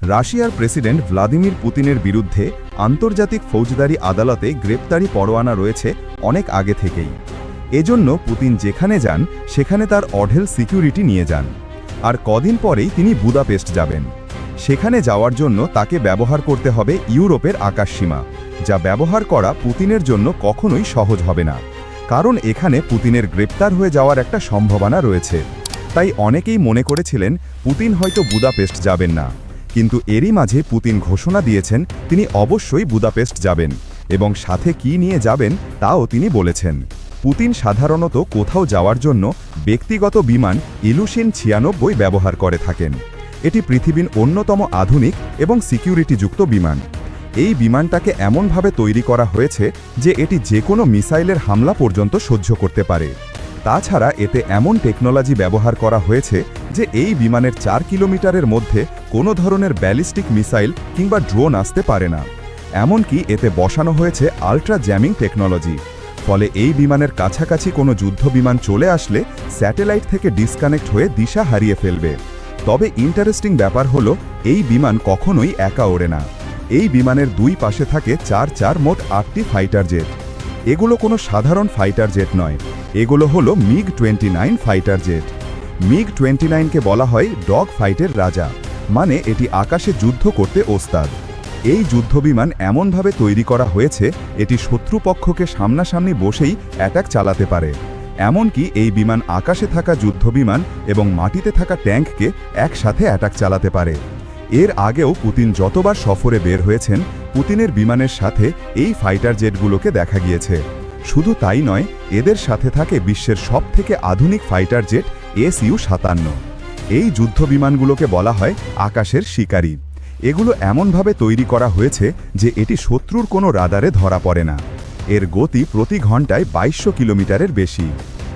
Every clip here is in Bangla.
রাশিয়ার প্রেসিডেন্ট ভ্লাদিমির পুতিনের বিরুদ্ধে আন্তর্জাতিক ফৌজদারি আদালতে গ্রেপ্তারি পরোয়ানা রয়েছে অনেক আগে থেকেই। এজন্য পুতিন যেখানে যান, সেখানে তার অঢেল সিকিউরিটি নিয়ে যান। আর কদিন পরেই তিনি বুদাপেস্ট যাবেন। সেখানে যাওয়ার জন্য তাকে ব্যবহার করতে হবে ইউরোপের আকাশসীমা, যা ব্যবহার করা পুতিনের জন্য কখনোই সহজ হবে না। কারণ এখানে পুতিনের গ্রেপ্তার হয়ে যাওয়ার একটা সম্ভাবনা রয়েছে। তাই অনেকেই মনে করেছিলেন, পুতিন হয়তো বুদাপেস্ট যাবেন না। কিন্তু এরই মাঝে পুতিন ঘোষণা দিয়েছেন তিনি অবশ্যই বুদাপেস্ট যাবেন এবং সাথে কি নিয়ে যাবেন তাও তিনি বলেছেন। পুতিন সাধারণত কোথাও যাওয়ার জন্য ব্যক্তিগত বিমান ইলুশিন ছিয়ানব্বই ব্যবহার করে থাকেন। এটি পৃথিবীর অন্যতম আধুনিক এবং সিকিউরিটিযুক্ত বিমান। এই বিমানটাকে এমনভাবে তৈরি করা হয়েছে যে এটি যে কোনো মিসাইলের হামলা পর্যন্ত সহ্য করতে পারে। তাছাড়া এতে এমন টেকনোলজি ব্যবহার করা হয়েছে যে এই বিমানের চার কিলোমিটারের মধ্যে কোনো ধরনের ব্যালিস্টিক মিসাইল কিংবা ড্রোন আসতে পারে না। এমনকি এতে বসানো হয়েছে আল্ট্রা জ্যামিং টেকনোলজি। ফলে এই বিমানের কাছাকাছি কোনো যুদ্ধ বিমান চলে আসলে স্যাটেলাইট থেকে ডিসকানেক্ট হয়ে দিশা হারিয়ে ফেলবে। তবে ইন্টারেস্টিং ব্যাপার হলো, এই বিমান কখনোই একা ওড়ে না। এই বিমানের দুই পাশে থাকে চার চার মোট আটটি ফাইটার জেট। এগুলো কোনো সাধারণ ফাইটার জেট নয়। এগুলো হলো MiG twenty fighter jet. MiG twenty নাইনকে বলা হয় ডগ ফাইটের রাজা মানে এটি আকাশে যুদ্ধ করতে ওস্তাদ। এই যুদ্ধবিমান এমনভাবে তৈরি করা হয়েছে, এটি শত্রুপক্ষকে সামনাসামনি বসেই অ্যাটাক চালাতে পারে। এমনকি এই বিমান আকাশে থাকা যুদ্ধবিমান এবং মাটিতে থাকা ট্যাঙ্ককে একসাথে অ্যাটাক চালাতে পারে। এর আগেও পুতিন যতবার সফরে বের হয়েছেন, পুতিনের বিমানের সাথে এই ফাইটার জেটগুলোকে দেখা গিয়েছে। শুধু তাই নয়, এদের সাথে থাকে বিশ্বের সবথেকে আধুনিক ফাইটার জেট এস ইউ সাতান্ন। এই যুদ্ধ বিমানগুলোকে বলা হয় আকাশের শিকারী। এগুলো এমনভাবে তৈরি করা হয়েছে যে এটি শত্রুর কোনো রাদারে ধরা পড়ে না। এর গতি প্রতি ঘন্টায় বাইশশো কিলোমিটারের বেশি।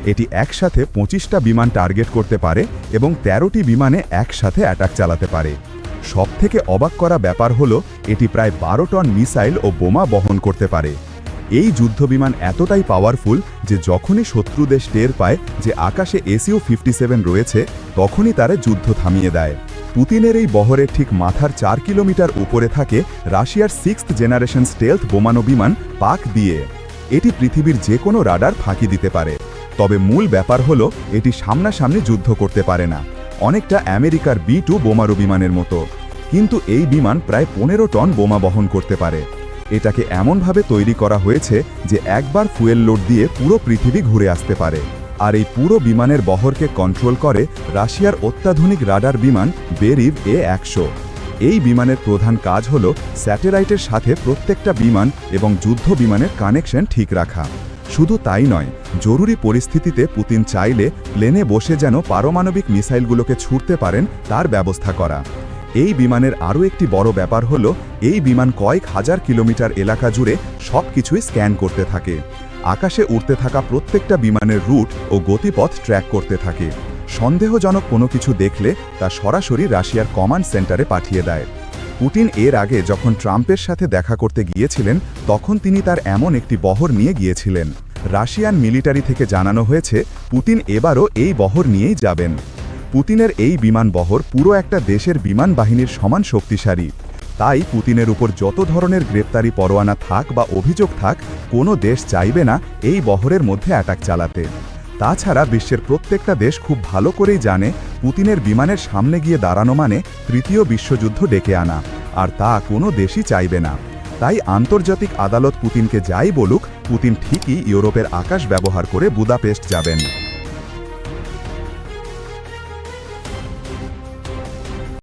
এটি একসাথে পঁচিশটা বিমান টার্গেট করতে পারে এবং ১৩টি বিমানে একসাথে অ্যাটাক চালাতে পারে। সবথেকে অবাক করা ব্যাপার হলো, এটি প্রায় বারো টন মিসাইল ও বোমা বহন করতে পারে। এই যুদ্ধবিমান এতটাই পাওয়ারফুল যে যখনই শত্রু দেশ টের পায় যে আকাশে এসিও ফিফটি রয়েছে, তখনই তারা যুদ্ধ থামিয়ে দেয়। পুতিনের এই বহরের ঠিক মাথার চার কিলোমিটার উপরে থাকে রাশিয়ার সিক্সথ জেনারেশন স্টেলথ বোমানো বিমান পাক দিয়ে। এটি পৃথিবীর যে কোনো রাডার ফাঁকি দিতে পারে। তবে মূল ব্যাপার হলো, এটি সামনাসামনি যুদ্ধ করতে পারে না। অনেকটা আমেরিকার বি টু বোমারু বিমানের মতো। কিন্তু এই বিমান প্রায় পনেরো টন বোমা বহন করতে পারে। এটাকে এমনভাবে তৈরি করা হয়েছে যে একবার ফুয়েল লোড দিয়ে পুরো পৃথিবী ঘুরে আসতে পারে। আর এই পুরো বিমানের বহরকে কন্ট্রোল করে রাশিয়ার অত্যাধুনিক রাডার বিমান বেরিভ এ একশো। এই বিমানের প্রধান কাজ হল স্যাটেলাইটের সাথে প্রত্যেকটা বিমান এবং যুদ্ধ বিমানের কানেকশন ঠিক রাখা। শুধু তাই নয়, জরুরি পরিস্থিতিতে পুতিন চাইলে প্লেনে বসে যেন পারমাণবিক মিসাইলগুলোকে ছুটতে পারেন তার ব্যবস্থা করা। এই বিমানের আরও একটি বড় ব্যাপার হল, এই বিমান কয়েক হাজার কিলোমিটার এলাকা জুড়ে সব কিছুই স্ক্যান করতে থাকে। আকাশে উড়তে থাকা প্রত্যেকটা বিমানের রুট ও গতিপথ ট্র্যাক করতে থাকে। সন্দেহজনক কোনো কিছু দেখলে তা সরাসরি রাশিয়ার কমান্ড সেন্টারে পাঠিয়ে দেয়। পুতিন এর আগে যখন ট্রাম্পের সাথে দেখা করতে গিয়েছিলেন, তখন তিনি তার এমন একটি বহর নিয়ে গিয়েছিলেন। রাশিয়ান মিলিটারি থেকে জানানো হয়েছে, পুতিন এবারও এই বহর নিয়েই যাবেন। পুতিনের এই বিমান বহর পুরো একটা দেশের বিমান বাহিনীর সমান শক্তিশালী। তাই পুতিনের উপর যত ধরনের গ্রেপ্তারি পরোয়ানা থাক বা অভিযোগ থাক, কোনো দেশ চাইবে না এই বহরের মধ্যে অ্যাটাক চালাতে। তাছাড়া বিশ্বের প্রত্যেকটা দেশ খুব ভালো করেই জানে পুতিনের বিমানের সামনে গিয়ে দাঁড়ানো মানে তৃতীয় বিশ্বযুদ্ধ ডেকে আনা, আর তা কোনো দেশই চাইবে না। তাই আন্তর্জাতিক আদালত পুতিনকে যাই বলুক, পুতিন ঠিকই ইউরোপের আকাশ ব্যবহার করে বুদাপেস্ট যাবেন।